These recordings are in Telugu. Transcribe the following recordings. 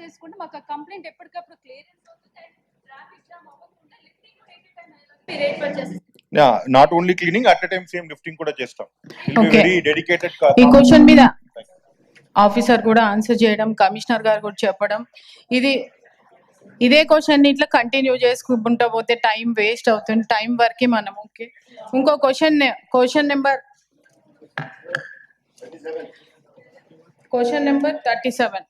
చేసుకుంటే మాకు ఆ కంప్లైంట్ ఎప్పటికప్పుడు క్లియరెన్స్ అవుతుంది అండ్ ట్రాఫిక్ జామ్ అవ్వకుండా లిఫ్టింగ్ కూడా ఎనీ టైం రేట్ పర్ చేస్తాం not only cleaning at time same lifting కూడా చేస్తాం. వెరీ డెడికేటెడ్ ఈ క్వశ్చన్ మీద ఆఫీసర్ కూడా ఆన్సర్ చేయడం కమిషనర్ గారు కూడా చెప్పడం. ఇది ఇదే క్వశ్చన్ ఇట్లా కంటిన్యూ చేసుకుంటా పోతే టైం వేస్ట్ అవుతుంది టైం వరకే మనం ఓకే ఇంకో question question number question number thirty seven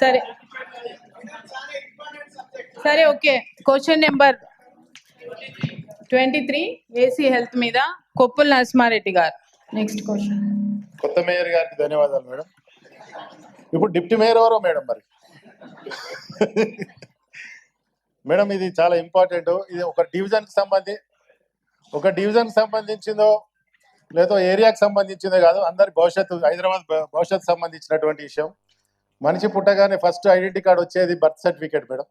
సరే. సరే okay. Question number twenty three AC health మీద కొప్పుల నరసింహారెడ్డి గారు. నెక్స్ట్ క్వశ్చన్ కొత్త మేయర్ గారికి ధన్యవాదాలు మేడం. ఇప్పుడు డిప్యూటీ మేయర్ ఎవరో మేడం మరి? మేడం ఇది చాలా ఇంపార్టెంట్. ఇది ఒక డివిజన్కి సంబంధి ఒక డివిజన్కి సంబంధించిందో లేదో ఏరియాకి సంబంధించిందో కాదు అందరి భవిష్యత్తు హైదరాబాద్ భవిష్యత్తు సంబంధించినటువంటి విషయం. మనిషి పుట్టగానే ఫస్ట్ ఐడెంటిటీ కార్డు వచ్చేది బర్త్ సర్టిఫికేట్ మేడం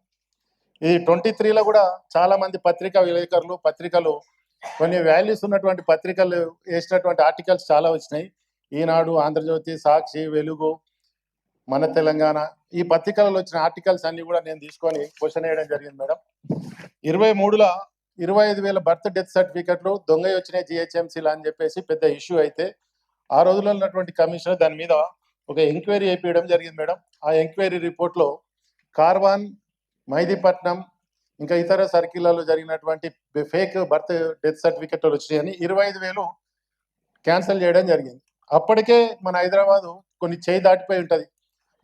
ఈ ట్వంటీ త్రీలో కూడా చాలా మంది పత్రికా విలేకరులు పత్రికలు కొన్ని వాల్యూస్ ఉన్నటువంటి పత్రికలు వేసినటువంటి ఆర్టికల్స్ చాలా వచ్చినాయి. ఈనాడు ఆంధ్రజ్యోతి సాక్షి వెలుగు మన తెలంగాణ ఈ పత్రికలలో వచ్చిన ఆర్టికల్స్ అన్ని కూడా నేను తీసుకొని క్వశ్చన్ వేయడం జరిగింది మేడం ఇరవై మూడులో ఇరవై ఐదు వేల బర్త్ డెత్ సర్టిఫికెట్లు దొంగ వచ్చినాయి జిహెచ్ఎంసీలు అని చెప్పేసి పెద్ద ఇష్యూ అయితే ఆ రోజుల్లో ఉన్నటువంటి కమిషనర్ దాని మీద ఒక ఎంక్వైరీ అయిపోయడం జరిగింది మేడం. ఆ ఎంక్వైరీ రిపోర్ట్లో కార్వాన్ మైదీపట్నం ఇంకా ఇతర సర్కిల్లలో జరిగినటువంటి ఫేక్ బర్త్ డెత్ సర్టిఫికెట్లు వచ్చినాయని ఇరవై ఐదు వేలు క్యాన్సిల్ చేయడం జరిగింది. అప్పటికే మన హైదరాబాదు కొన్ని చేయి దాటిపోయి ఉంటుంది.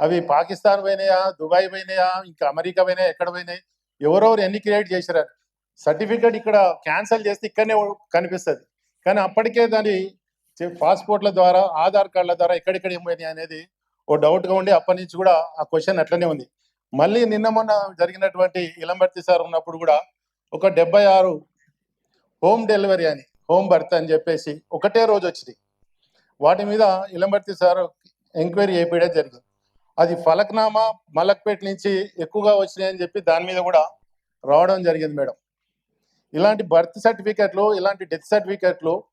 అవి పాకిస్తాన్ పోయినాయా దుబాయ్ పోయినాయా ఇంకా అమెరికా పోయినాయా ఎక్కడ పోయినాయి ఎవరెవరు ఎన్ని క్రియేట్ చేశారు. సర్టిఫికెట్ ఇక్కడ క్యాన్సిల్ చేస్తే ఇక్కడనే కనిపిస్తుంది. కానీ అప్పటికే దాని పాస్పోర్ట్ల ద్వారా ఆధార్ కార్డుల ద్వారా ఎక్కడెక్కడ ఏమైనాయి అనేది ఓ డౌట్గా ఉండి అప్పటి నుంచి కూడా ఆ క్వశ్చన్ అట్లనే ఉంది. మళ్ళీ నిన్న మొన్న జరిగినటువంటి ఇలంబర్తి సార్ ఉన్నప్పుడు కూడా ఒక డెబ్బై ఆరు హోమ్ డెలివరీ అని హోమ్ బర్త్ అని చెప్పేసి ఒకటే రోజు వచ్చింది. వాటి మీద ఇలంబర్తి సార్ ఎంక్వైరీ చేయించడం జరిగింది. అది ఫలక్నామా మలక్పేట నుంచి ఎక్కువగా వచ్చినాయి అని చెప్పి దాని మీద కూడా రావడం జరిగింది మేడం. ఇలాంటి బర్త్ సర్టిఫికెట్లు ఇలాంటి డెత్ సర్టిఫికెట్లు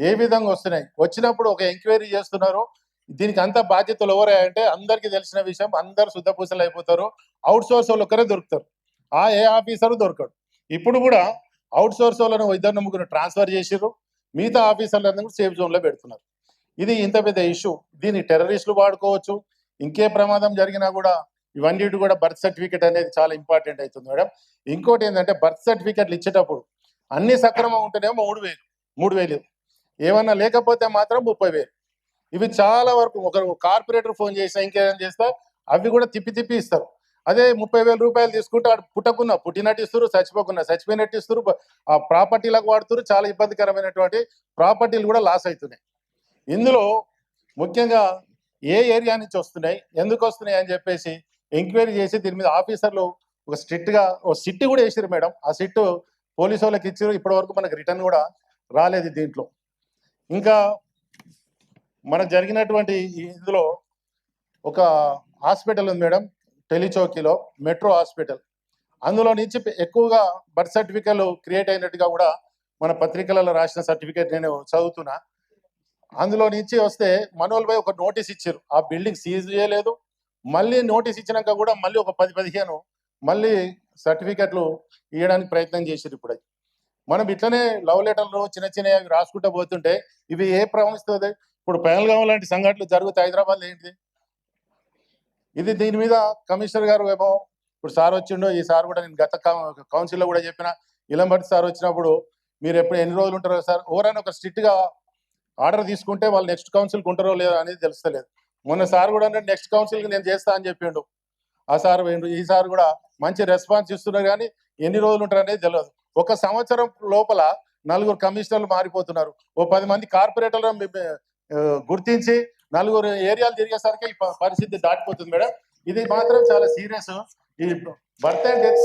ఏ విధంగా వస్తున్నాయి? వచ్చినప్పుడు ఒక ఎంక్వైరీ చేస్తున్నారు. దీనికి అంత బాధ్యతలు ఎవరే అంటే అందరికీ తెలిసిన విషయం అందరు శుద్ధపూసలు అయిపోతారు. అవుట్ సోర్స్ వాళ్ళు ఒకరే దొరుకుతారు. ఆ ఏ ఆఫీసరు దొరకడు. ఇప్పుడు కూడా అవుట్ సోర్స్ వాళ్ళను ఇద్దరు ముగ్గురు ట్రాన్స్ఫర్ చేసిర్రు. మిగతా ఆఫీసర్లందరూ కూడా సేఫ్ జోన్లో పెడుతున్నారు. ఇది ఇంత పెద్ద ఇష్యూ. దీన్ని టెర్రరిస్టులు వాడుకోవచ్చు. ఇంకే ప్రమాదం జరిగినా కూడా ఇవన్నీ కూడా బర్త్ సర్టిఫికేట్ అనేది చాలా ఇంపార్టెంట్ అవుతుంది మేడం. ఇంకోటి ఏంటంటే బర్త్ సర్టిఫికెట్లు ఇచ్చేటప్పుడు అన్ని సక్రమం ఉంటేనేమో మూడు వేలు మూడు వేలు. ఏమన్నా లేకపోతే మాత్రం ముప్పై వేలు. ఇవి చాలా వరకు ఒక కార్పొరేటర్ ఫోన్ చేసినా ఇంకేం చేస్తా అవి కూడా తిప్పి తిప్పి ఇస్తారు. అదే ముప్పై వేల రూపాయలు తీసుకుంటే ఆడు పుట్టకున్నా పుట్టినట్టు ఇస్తారు చచ్చిపోకున్నా చచ్చిపోయినట్టు ఇస్తారు ఆ ప్రాపర్టీలకు వాడుతారు చాలా ఇబ్బందికరమైనటువంటి ప్రాపర్టీలు కూడా లాస్ అవుతున్నాయి. ఇందులో ముఖ్యంగా ఏ ఏరియా నుంచి వస్తున్నాయి ఎందుకు వస్తున్నాయి అని చెప్పేసి ఎంక్వైరీ చేసి దీని మీద ఆఫీసర్లు ఒక స్ట్రిక్ట్గా ఒక సిట్ కూడా వేసారు మేడం. ఆ సిట్ పోలీసు వాళ్ళకి ఇచ్చారు ఇప్పటి వరకు మనకు రిటర్న్ కూడా రాలేదు దీంట్లో. ఇంకా మనకు జరిగినటువంటి ఇందులో ఒక హాస్పిటల్ ఉంది మేడం టెలిచౌకీలో మెట్రో హాస్పిటల్. అందులో నుంచి ఎక్కువగా బర్త్ సర్టిఫికెట్లు క్రియేట్ అయినట్టుగా కూడా మన పత్రికలలో రాసిన సర్టిఫికేట్ నేను చదువుతున్నా. అందులో నుంచి వస్తే మనోల్ ఒక నోటీస్ ఇచ్చారు. ఆ బిల్డింగ్ సీజ్ చేయలేదు. మళ్ళీ నోటీస్ ఇచ్చినాక కూడా మళ్ళీ ఒక పది పదిహేను మళ్ళీ సర్టిఫికెట్లు ఇవ్వడానికి ప్రయత్నం చేశారు ఇప్పుడు మనం ఇట్లనే లవ్ లెటర్లు చిన్న చిన్నవి రాసుకుంటూ పోతుంటే ఇవి ఏ ప్రవహిస్తుంది ఇప్పుడు పహల్గాం లాంటి సంఘటనలు జరుగుతాయి హైదరాబాద్ ఏంటిది ఇది దీని మీద కమిషనర్ గారు ఏమో ఇప్పుడు సార్ వచ్చిండో ఈ సార్ కూడా నేను గత కౌన్సిల్లో కూడా చెప్పిన ఇలంబర్తి సార్ వచ్చినప్పుడు మీరు ఎప్పుడు ఎన్ని రోజులు ఉంటారో సార్ ఎవరైనా ఒక స్ట్రిక్ట్గా ఆర్డర్ తీసుకుంటే వాళ్ళు నెక్స్ట్ కౌన్సిల్కి ఉంటారో లేదో అనేది తెలుస్తలేదు. మొన్న సార్ కూడా అంటే నెక్స్ట్ కౌన్సిల్కి నేను చేస్తా అని చెప్పిండు. ఆ సార్ పోయిండు. ఈ సార్ కూడా మంచి రెస్పాన్స్ ఇస్తున్నారు కానీ ఎన్ని రోజులు ఉంటారు అనేది తెలియదు ఒక సంవత్సరం లోపల నలుగురు కమిషనర్లు మారిపోతున్నారు. ఓ పది మంది కార్పొరేటర్లు గుర్తించి నలుగురు ఏరియాలు తిరిగేసరికి ఈ పరిస్థితి దాటిపోతుంది మేడం. ఇది మాత్రం చాలా సీరియస్. ఈ బర్త్ అండ్ డెత్.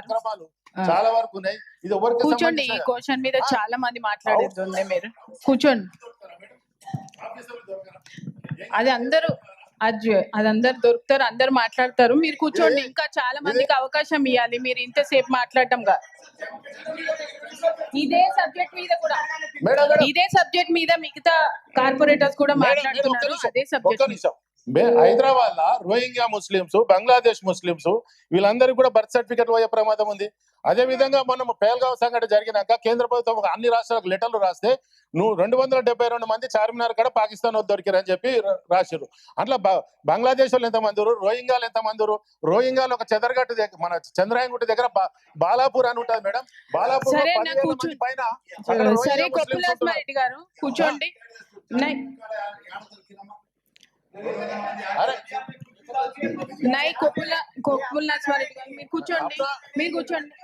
అక్రమాలు. చాలా వరకు ఉన్నాయి. ఇది ఎవరికి కూర్చోండి ఈ క్వశ్చన్ మీద చాలా మంది మాట్లాడేది మీరు. కూర్చోండి? అది అందరూ అది అది అందరు దొరుకుతారు అందరు మాట్లాడతారు. మీరు కూర్చోండి ఇంకా చాలా మందికి అవకాశం ఇవ్వాలి మీరు ఇంతసేపు మాట్లాడటం కాదు ఇదే సబ్జెక్ట్ మీద కూడా. ఇదే సబ్జెక్ట్ మీద మిగతా కార్పొరేటర్స్ కూడా మాట్లాడుతున్నారు. అదే సబ్జెక్ట్ హైదరాబాద్లో రోహింగ్యా ముస్లింస్ బంగ్లాదేశ్ ముస్లింస్ వీళ్ళందరికీ కూడా బర్త్ సర్టిఫికెట్ పోయే ప్రమాదం ఉంది. అదే విధంగా మనం పేల్గావ్ సంఘటన జరిగినాక కేంద్ర ప్రభుత్వం అన్ని రాష్ట్రాలకు లెటర్లు రాస్తే నువ్వు రెండు వందల డెబ్బై రెండు మంది చార్మినార్ కూడా పాకిస్తాన్ వద్ద దొరికారని చెప్పి రా- రాసిర్రు. అట్లా బంగ్లాదేశ్ వాళ్ళు ఎంతమంది రోహింగ్యాలు ఎంతమంది రోహింగ్యాలు ఒక చెదరగట్టు దగ్గర మన చంద్రాయనగుట్ట దగ్గర బాలాపూర్ అని ఉంటుంది మేడం. బాలాపూర్ పైన కూర్చోండి. నై కొప్పుల కొప్పుల గారు మీరు కూర్చోండి. మీరు కూర్చోండి.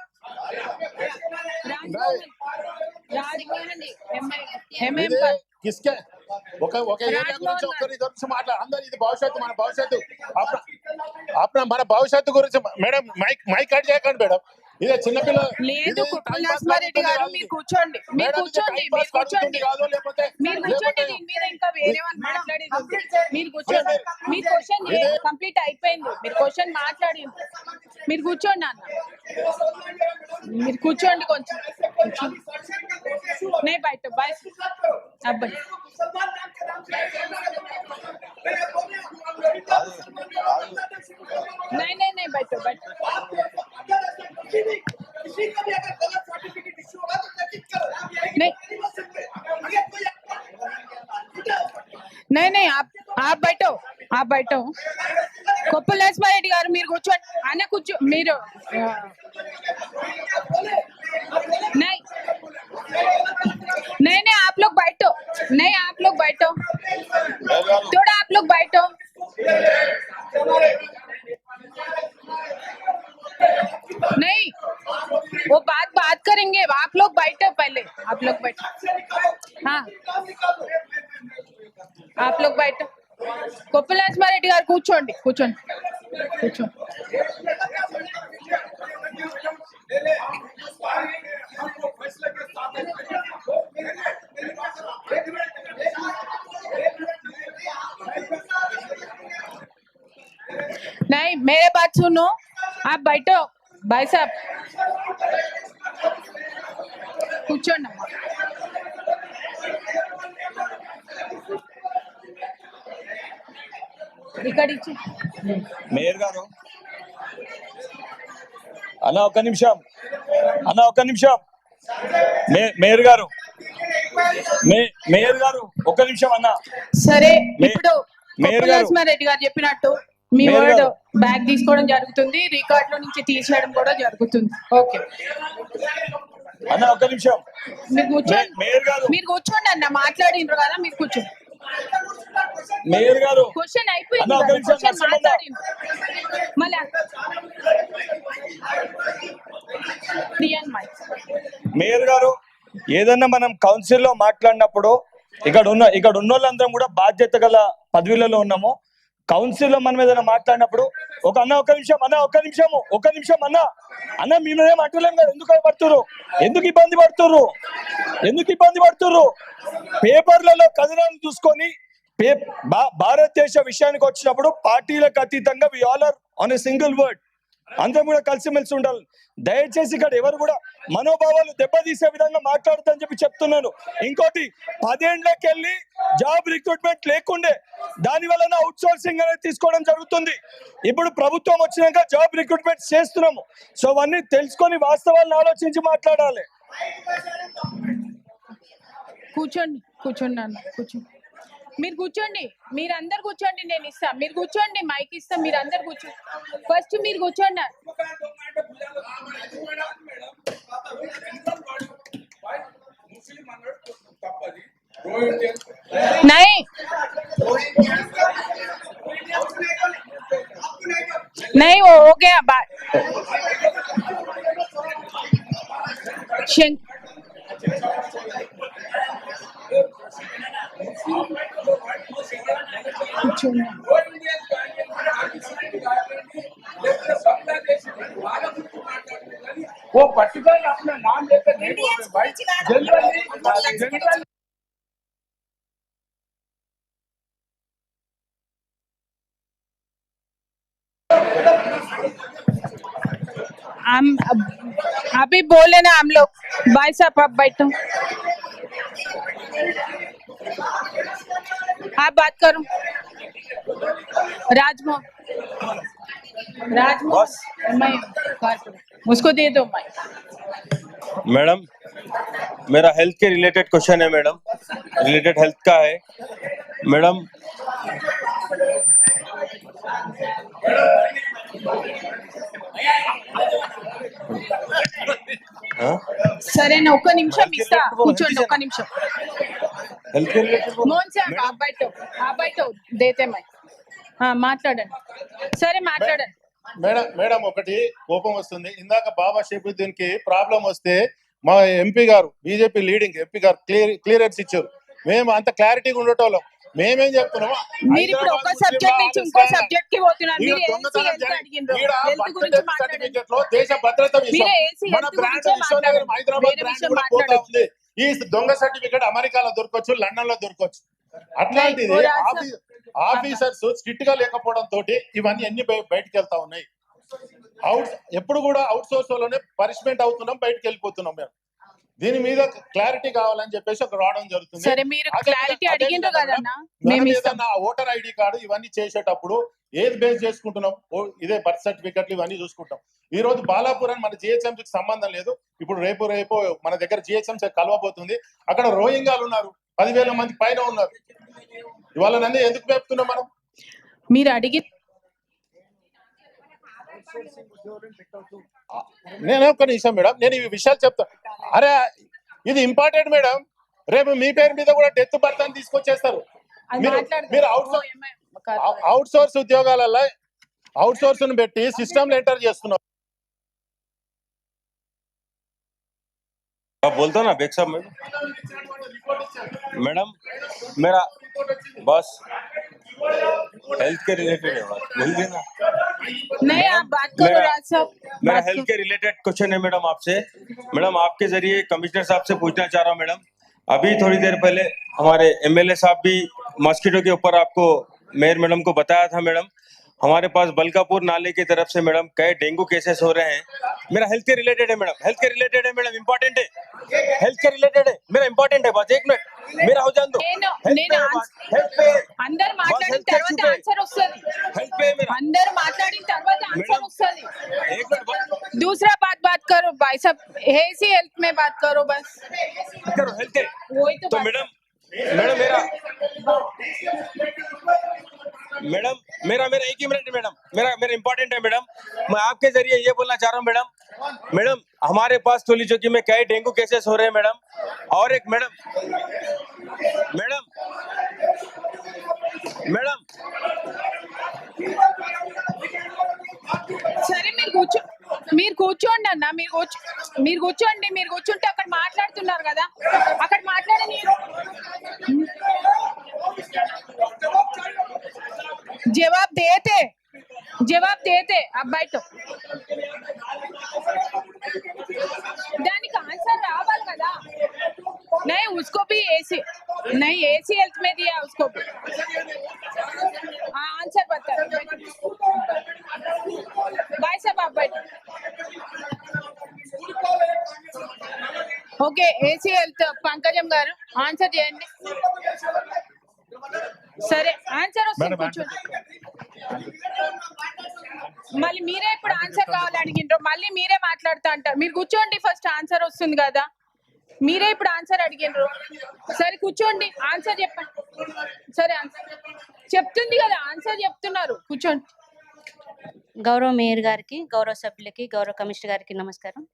ఒక ఒక ఏరియా గురించి ఒకరి గురించి మాట్లాడు అందరు ఇది భవిష్యత్తు మన భవిష్యత్తు. మన భవిష్యత్తు గురించి మేడం మైక్ మైక్ కట్ చేయకండి మేడం. ఇదే చిన్నపిల్ల లేదు ఇది కొప్పుల time pass నరసింహారెడ్డి గారు కాదు మీరు ఇది. కూర్చోండి మీరు మేడం, ఇది కూర్చోండి time pass మీరు కూర్చోండి కాదు కాదు లేకపోతే మీరు కూర్చోండి లేకపోతే దీని మీద ఇంకా వేరే వాళ్ళు మాట్లాడేది ఉంది. మీరు కూర్చోండి మీ క్వశ్చన్ ఇదే- కంప్లీట్ అయిపోయింది మీరు క్వశ్చన్ మాట్లాడి మీరు కూర్చోండి అన్న మీరు కూర్చోండి కొంచెం కూర్చోండి. నే బయట బాయ్ అబ్బాయి नहीं नहीं नहीं बैठो बैठो नहीं नहीं नहीं आप आप बैठो आप बैठो కొప్పుల నరసింహారెడ్డి గారు మీరు కూర్చోండి అన్న కూర్చో మీరు ఆ, नहीं नहीं नहीं आप लोग बैठो नहीं आप लोग बैठो थोड़ा आप लोग बैठो नहीं वो बात बात करेंगे आप लोग बैठो पहले आप लोग बैठो हाँ आप लोग बैठो కొప్పుల నరసింహారెడ్డి గారు కూర్చోండి కూర్చోండి కూర్చోండి नहीं मेरे बात सुनो आप बैठो भाई साहब కూర్చోండి అమ్మా ఇక్కడ ఇచ్చి మేయర్ గారు అన్న ఒక్క నిమిషం అన్న ఒక్క నిమిషం మే- మేయర్ గారు మే- మేయర్ గారు ఒక్క నిమిషం అన్న సరే మే- ఇప్పుడు మేయర్ కొప్పుల గారు. నరసింహారెడ్డి గారు చెప్పినట్టు మీ వర్డ్. బ్యాగ్ తీసుకోవడం జరుగుతుంది రికార్డ్లో నుంచి తీసేయడం కూడా జరుగుతుంది. ఓకే అన్న ఒక్క నిమిషం. మీరు కూర్చోండి మీరు కూర్చోండి అన్న మాట్లాడిండ్రు కదా మీరు కూర్చోండి మేయర్ గారు క్వశ్చన్ అయిపోయింది క్వశ్చన్ మళ్ళీ. మేయర్ గారు ఏదన్నా మనం కౌన్సిల్లో మాట్లాడినప్పుడు ఇక్కడ ఉన్న ఇక్కడ ఉన్న వాళ్ళందరం కూడా బాధ్యత గల పదవులలో ఉన్నాము. కౌన్సిల్లో మనం ఏదైనా మాట్లాడినప్పుడు ఒక అన్న ఒక నిమిషం అన్న ఒక నిమిషము ఒక నిమిషం అన్న అన్న మిమ్మల్ని ఏం అంటలేం కదా ఎందుకు పడుతుర్రు? ఎందుకు ఇబ్బంది పడుతుర్రు? ఎందుకు ఇబ్బంది పడుతుర్రు? పేపర్లలో కథనాలు చూసుకొని పే భా- భారతదేశ విషయానికి వచ్చినప్పుడు పార్టీలకు అతీతంగా we all are on a single word అందరం కూడా కలిసిమెలిసి ఉండాలి. దయచేసి ఇక్కడ ఎవరు కూడా మనోభావాలు దెబ్బతీసే విధంగా మాట్లాడుతుందని చెప్పి చెప్తున్నాను. ఇంకోటి పదేండ్లకెళ్ళి జాబ్ రిక్రూట్మెంట్ లేకుండే దాని వలన అవుట్ సోర్సింగ్ అనేది తీసుకోవడం జరుగుతుంది. ఇప్పుడు ప్రభుత్వం వచ్చినాక జాబ్ రిక్రూట్మెంట్ చేస్తున్నాము. సో అవన్నీ తెలుసుకొని వాస్తవాలను ఆలోచించి మాట్లాడాలి. కూర్చోండి కూర్చోండి కూర్చోండి మీరు కూర్చోండి. మీరందరు కూర్చోండి నేను ఇస్తా. మీరు కూర్చోండి మైక్ ఇస్తా మీరు అందరు కూర్చోండి ఫస్ట్ మీరు కూర్చోండి. నై. నై ఓ हम अभी बोले ना हम लोग। भाई साहब आप बैठो। आप बात करो। राजमो राजमो उसको दे दो मैं। मैडम मेरा हेल्थ के रिलेटेड क्वेश्चन है मैडम। रिलेटेड हेल्थ का है। मैडम సరేనా ఒక్క నిమిషం ఇస్తా. కూర్చోండి ఒక్క నిమిషం. సరే మేడం? మేడం ఒకటి కోపం వస్తుంది. ఇందాక బాబా షేఫుద్దీన్కి ప్రాబ్లం వస్తే మా ఎంపీ గారు బీజేపీ లీడింగ్ ఎంపీ గారు క్లియర్ క్లియరెన్స్ ఇచ్చారు. మేము అంత క్లారిటీగా ఉండేటోళ్ళం. మేమేం చెప్తున్నాము మీరు ఇప్పుడు ఒక సబ్జెక్ట్ నుంచి ఇంకో సబ్జెక్ట్కి పోతున్నారు. మీరు ఏసీ అడిగిండ్రు? హెల్త్ గురించి సర్టిఫికెట్లో దేశ భద్రత మన బ్రాండ్ విశ్వనగరం. హైదరాబాద్ వేరే బ్రాండ్ విషయం కూడా పోతా మాట్లాడొద్దు. ఉంది. ఈ దొంగ సర్టిఫికెట్ అమెరికాలో దొరకవచ్చు లండన్లో దొరకవచ్చు. అట్లాంటిది ఆఫీసర్స్ స్ట్రిక్ట్గా లేకపోవడం తోటి ఇవన్నీ అన్ని బయ- బయటికి వెళ్తా ఉన్నాయి. అవుట్ ఎప్పుడు కూడా అవుట్ సోర్స్లోనే పనిష్మెంట్ అవుతున్నాం బయటకు వెళ్ళిపోతున్నాం మేము. దీని మీద క్లారిటీ కావాలని చెప్పేసి ఒక రావడం జరుగుతుంది. సరే మీరు క్లారిటీ అడిగిండ్రు కదన్నా? ఏదన్నా ఓటర్ ఐడి కార్డు ఇవన్నీ చేసేటప్పుడు ఏది బేస్ చేసుకుంటున్నాం? ఇదే బర్త్ సర్టిఫికెట్లు ఇవన్నీ చూసుకుంటాం. ఈ రోజు బాలాపురం మన జిహెచ్ఎంసీకి సంబంధం లేదు. ఇప్పుడు రేపు రేపు మన దగ్గర జిహెచ్ఎంసీ కలవబోతుంది. అక్కడ రోహింగాలు ఉన్నారు. పదివేల మంది పైన ఉన్నారు. ఇవాళ నన్ను ఎందుకు మేపుతున్నాం మనం? మీరు అడిగి నేను ఒక నిమిషం మేడం. నేను ఈ విషయాలు చెప్తా. అరే ఇది ఇంపార్టెంట్ మేడం. రేపు మీ పేరు మీద కూడా డెత్ బర్త్ అని తీసుకొచ్చేస్తారు. మీరు అవుట్ సోర్స్ ఉద్యోగాలలో అవుట్ సోర్స్ను పెట్టి సిస్టమ్ ఎంటర్ చేస్తున్నారు. आप बोलते हो ना बेग साहब मैडम? मैडम मेरा बस हेल्थ के रिलेटेड है बात बोल देना नहीं आप बात करो मेरा- राज साहब मेरा हेल्थ के रिलेटेड क्वेश्चन है मैडम आपसे। मैडम आपके ज़रिए कमिश्नर साहब से पूछना चाह रहा हूँ मैडम। अभी थोड़ी देर पहले हमारे एमएलए साहब भी मॉस्किटो के ऊपर आपको मेयर मैडम को बताया था मैडम। हमारे पास बलकापुर नाले की तरफ से मैडम कई डेंगू केसेस हो रहे हैं मेरा हेल्थ के रिलेटेड है मैडम हेल्थ के रिलेटेड है मैडम इंपॉर्टेंट है हेल्थ के रिलेटेड है मेरा इंपॉर्टेंट है बस एक मिनट मेरा हो जान दो నేను हेल्थ నేను पे है ఆన్స్- बस, हेल्थ पे है। అందరు మాట్లాడిన health తర్వాత check ఆన్సర్ వస్తుంది हेल्थ पे है मेरा అందరు మాట్లాడిన తర్వాత ఆన్సర్ मैडम వస్తుంది एक मिनट बस दूसरा बात बात करो भाई साहब ऐसी हेल्थ में बात करो बस करो हेल्थ है वही तो तो बात- मैडम मैडम मेरा मैडम मेरा मेरा एक ही मिनट मैडम मेरा मेरा इंपॉर्टेंट है मैडम मैं आपके जरिए ये बोलना चाह रहा हूँ मैडम मैडम हमारे पास टोली चौकी में कई डेंगू केसेस हो रहे हैं मैडम और एक मैडम मैडम मैडम సరే మీరు కూర్చో మీరు కూర్చోండి అన్న మీరు కూర్చో మీరు కూర్చోండి మీరు కూర్చుంటే అక్కడ మాట్లాడుతున్నారు కదా అక్కడ మాట్లాడని జవాబు దేతే జవాబు దేతే అబ్బాయితో దానికి ఆన్సర్ రావాలి కదా नहीं उसको भी एसी नहीं एसी हेल्थ में दिया उसको भी हाँ आंसर बता भाई साहब आप बैठो ఓకే ఏసీ హెల్త్ పంకజం గారు ఆన్సర్ చేయండి సరే ఆన్సర్ వస్తుంది కూర్చోండి. మళ్ళీ మీరే ఇప్పుడు ఆన్సర్ కావాలి అడిగిండ్రు. మళ్ళీ మీరే మాట్లాడుతా అంటారు మీరు కూర్చోండి ఫస్ట్ ఆన్సర్ వస్తుంది కదా. మీరే ఇప్పుడు ఆన్సర్ అడిగిండ్రు. సరే కూర్చోండి ఆన్సర్ చెప్పండి. సరే ఆన్సర్ చెప్తుంది కదా ఆన్సర్ చెప్తున్నారు. కూర్చోండి. గౌరవ మేయర్ గారికి గౌరవ సభ్యులకి గౌరవ కమిషనర్ గారికి నమస్కారం.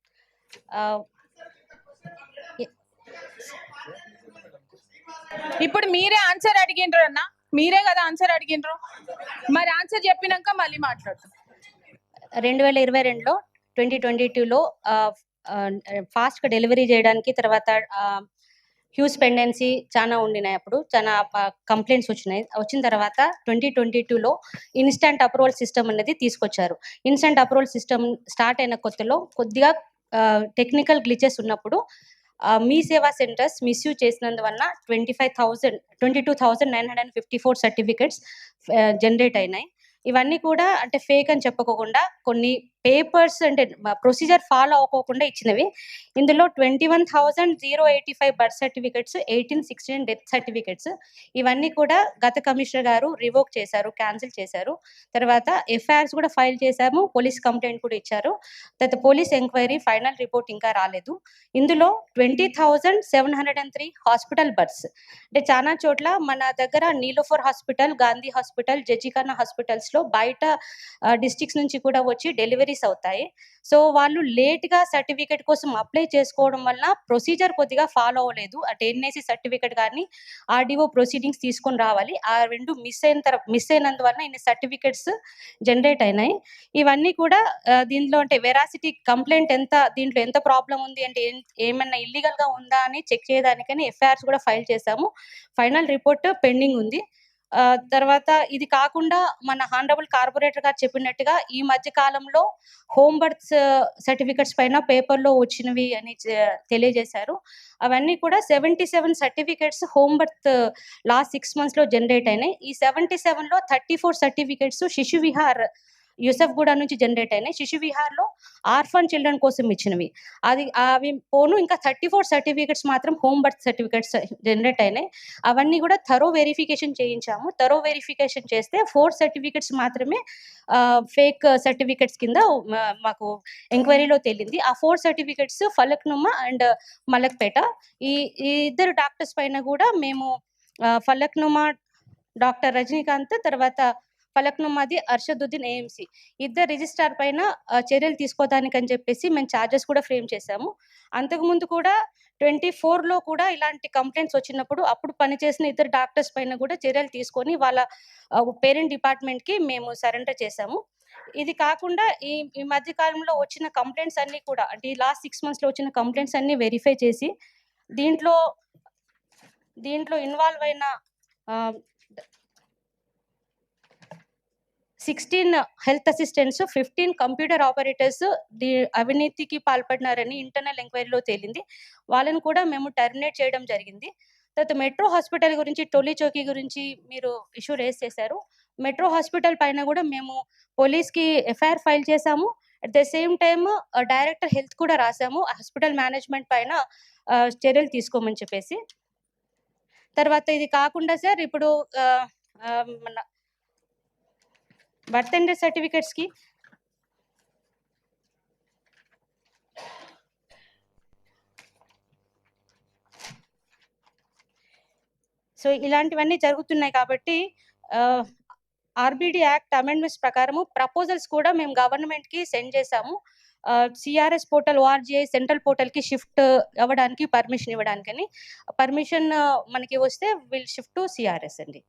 ఇప్పుడు మీరే ఆన్సర్ అడిగిండ్రు అన్న? మీరే కదా ఆన్సర్ అడిగిండ్రు? మరి ఆన్సర్ చెప్పినాక మళ్ళీ మాట్లాడుతాం. రెండు వేల ఇరవై రెండులో ట్వంటీ ట్వంటీ టూలో ఫాస్ట్గా డెలివరీ చేయడానికి తర్వాత హ్యూజ్ పెండెన్సీ చాలా ఉండినాయి అప్పుడు. చాలా కంప్లైంట్స్ వచ్చినాయి. వచ్చిన తర్వాత ట్వంటీ ట్వంటీ టూలో ఇన్స్టంట్ అప్రూవల్ సిస్టమ్ అనేది తీసుకొచ్చారు. ఇన్స్టంట్ అప్రూవల్ సిస్టమ్ స్టార్ట్ అయిన కొత్తలో కొద్దిగా టెక్నికల్ గ్లిచెస్ ఉన్నప్పుడు మీ సేవా centres misuse చేసినందువల్ల twenty five thousand twenty two thousand nine hundred fifty four certificates generate అయినాయి. ఇవన్నీ కూడా అంటే ఫేక్ అని చెప్పుకోకుండా కొన్ని పేపర్స్ అంటే ప్రొసీజర్ ఫాలో అవ్వకోకుండా ఇచ్చినవి. ఇందులో twenty one thousand zero eighty five birth certificates eighteen sixteen death certificates ఇవన్నీ కూడా గత కమిషనర్ గారు రివోక్ చేశారు క్యాన్సిల్ చేశారు. తర్వాత ఎఫ్ఐఆర్స్ కూడా ఫైల్ చేశాము పోలీస్ కంప్లైంట్ కూడా ఇచ్చారు. తర్వాత పోలీస్ ఎంక్వైరీ ఫైనల్ రిపోర్ట్ ఇంకా రాలేదు. ఇందులో twenty thousand seven hundred and three hospital births. అంటే చాలా చోట్ల మన దగ్గర నీలోఫర్ హాస్పిటల్ గాంధీ హాస్పిటల్ జజికానా హాస్పిటల్స్లో బయట డిస్టిక్స్ నుంచి కూడా వచ్చి డెలివరీ రిలీజ్ అవుతాయి. సో వాళ్ళు లేట్గా సర్టిఫికేట్ కోసం అప్లై చేసుకోవడం వల్ల ప్రొసీజర్ కొద్దిగా ఫాలో అవ్వలేదు. అంటే ఎన్ఏసి సర్టిఫికేట్ కానీ ఆర్డీఓ ప్రొసీడింగ్స్ తీసుకొని రావాలి. ఆ రెండు మిస్ అయిన తర్వాత మిస్ అయినందువల్ల ఇన్ని సర్టిఫికేట్స్ జనరేట్ అయినాయి. ఇవన్నీ కూడా దీంట్లో అంటే వెరాసిటీ కంప్లైంట్ ఎంత దీంట్లో ఎంత ప్రాబ్లం ఉంది అంటే ఏమన్నా ఇల్లీగల్గా ఉందా అని చెక్ చేయడానికని ఎఫ్ఐఆర్స్ కూడా ఫైల్ చేశాము. ఫైనల్ రిపోర్ట్ పెండింగ్ ఉంది. తర్వాత ఇది కాకుండా మన హానరబుల్ కార్పొరేటర్ గారు చెప్పినట్టుగా ఈ మధ్య కాలంలో హోమ్ బర్త్స్ సర్టిఫికెట్స్ పైన పేపర్లో వచ్చినవి అని తెలియజేశారు. అవన్నీ కూడా seventy seven certificates home birth last six మంత్స్లో జనరేట్ అయినాయి. ఈ సెవెంటీ సెవెన్లో థర్టీ ఫోర్ సర్టిఫికెట్స్ శిశు విహార్ యూసెఫ్ గూడ నుంచి జనరేట్ అయినాయి. శిశు విహార్లో ఆర్ఫన్ చిల్డ్రన్ కోసం ఇచ్చినవి. అది అవి పోను ఇంకా థర్టీ ఫోర్ సర్టిఫికెట్స్ మాత్రం హోమ్ బర్త్ సర్టిఫికెట్స్ జనరేట్ అయినాయి. అవన్నీ కూడా థరో వెరిఫికేషన్ చేయించాము. థరో వెరిఫికేషన్ చేస్తే ఫోర్ సర్టిఫికెట్స్ మాత్రమే ఫేక్ సర్టిఫికెట్స్ కింద మాకు ఎంక్వైరీలో తేలింది. ఆ four certificates Falaknuma and Malakpet. ఈ ఈ ఇద్దరు డాక్టర్స్ పైన కూడా మేము ఆ, ఫలక్నుమా డాక్టర్ రజనీకాంత్ తర్వాత ఫలక్నుమాది అర్షదుద్దీన్ ఏఎంసీ ఇద్దరు రిజిస్ట్రార్ పైన చర్యలు తీసుకోవడానికి అని చెప్పేసి మేము ఛార్జెస్ కూడా ఫ్రేమ్ చేశాము. అంతకుముందు కూడా ట్వంటీ ఫోర్లో కూడా ఇలాంటి కంప్లైంట్స్ వచ్చినప్పుడు అప్పుడు పనిచేసిన ఇద్దరు డాక్టర్స్ పైన కూడా చర్యలు తీసుకొని వాళ్ళ పేరెంట్ డిపార్ట్మెంట్కి మేము సరెండర్ చేశాము. ఇది కాకుండా ఈ ఈ మధ్య కాలంలో వచ్చిన కంప్లైంట్స్ అన్నీ కూడా అంటే ఈ లాస్ట్ సిక్స్ మంత్స్లో వచ్చిన కంప్లైంట్స్ అన్నీ వెరిఫై చేసి దీంట్లో దీంట్లో ఇన్వాల్వ్ అయిన sixteen health assistants fifteen computer operators అవినీతికి పాల్పడినారని ఇంటర్నల్ ఎంక్వైరీలో తేలింది. వాళ్ళని కూడా మేము టర్మినేట్ చేయడం జరిగింది. తర్వాత మెట్రో హాస్పిటల్ గురించి టొలి చౌకీ గురించి మీరు ఇష్యూ రేస్ చేశారు. మెట్రో హాస్పిటల్ పైన కూడా మేము పోలీస్కి ఎఫ్ఐఆర్ ఫైల్ చేశాము. At the same time director health కూడా రాసాము హాస్పిటల్ మేనేజ్మెంట్ పైన చర్యలు తీసుకోమని చెప్పేసి. తర్వాత ఇది కాకుండా సార్ ఇప్పుడు మన బర్త్ అండ్ డెత్కి సో ఇలాంటివన్నీ జరుగుతున్నాయి కాబట్టి ఆర్బిడి యాక్ట్ అమెండ్మెంట్స్ ప్రకారము ప్రపోజల్స్ కూడా మేము గవర్నమెంట్కి సెండ్ చేసాము సిఆర్ఎస్ పోర్టల్ ఓఆర్జీఐ సెంట్రల్ పోర్టల్కి షిఫ్ట్ అవ్వడానికి పర్మిషన్ ఇవ్వడానికని. పర్మిషన్ మనకి వస్తే విల్ షిఫ్ట్ టు సిఆర్ఎస్ అండి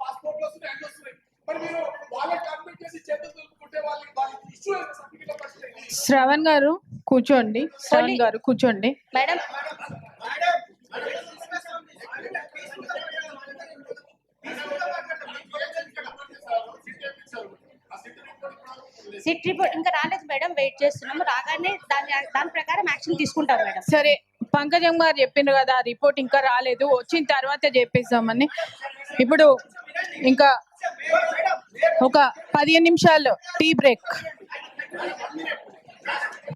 పాస్పోర్ట్లు వస్తున్నాయి అన్ని వస్తున్నాయి మరి మీరు వాళ్ళ కాన్వెంట్ చేసి చేతులు దులుపుకుంటే వాళ్ళు వాళ్ళకి ఇష్యూ సర్టిఫికేట్ పరిస్థితి శ్రవణ్ గారు కూర్చోండి. శ్రవణ్ గారు కూర్చోండి. మేడం సిట్ రిపోర్ట్ ఇంకా రాలేదు మేడం వెయిట్ చేస్తున్నాము. రాగానే దాని దాని ప్రకారం యాక్షన్ తీసుకుంటాం మేడం. సరే పంకజం గారు చెప్పిండ్రు కదా ఆ రిపోర్ట్ ఇంకా రాలేదు. వచ్చిన తర్వాత చెప్పేస్తామని. ఇప్పుడు ఇంకా ఒక పదిహేను నిమిషాలు tea break Thank you.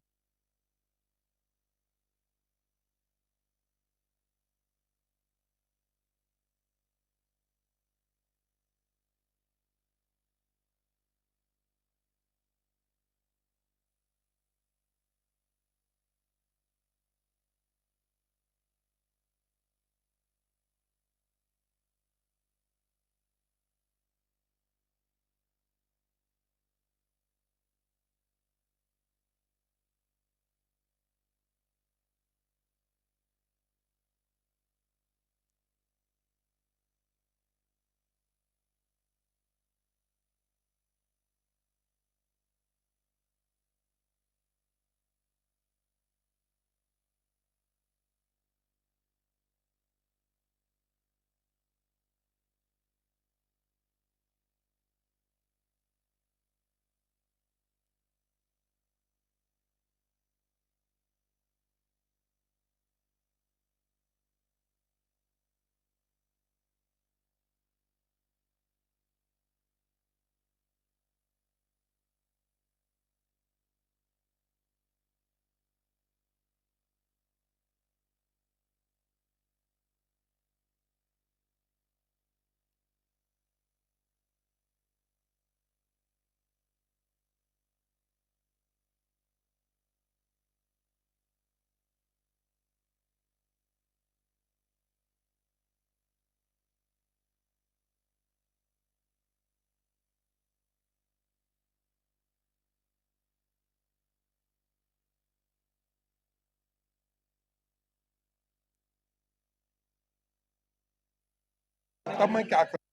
तब मैं क्या करूं